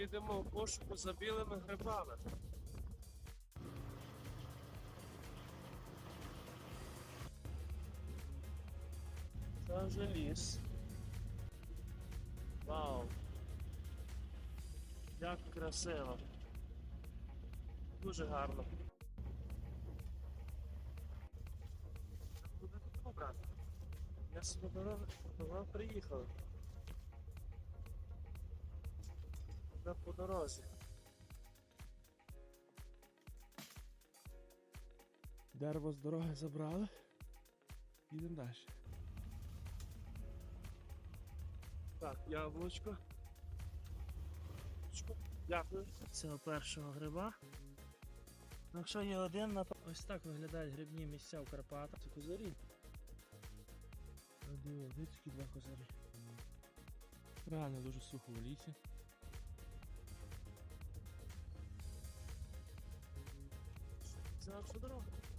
Їдемо в пошуку за білими грибами. Це вже ліс. Вау. Як красиво. Дуже гарно. Тут обрати? Я собі дорогу приїхав. Куди по дорозі. Дерево з дороги забрали. Їдемо далі. Так, яблучко. Дякую. цього першого гриба. Ну, Якщо є один, на ось так виглядають грибні місця в Карпатах. Це козарі. Диво, такі два козарі. Реально дуже сухо в лісі. Senhora Federal.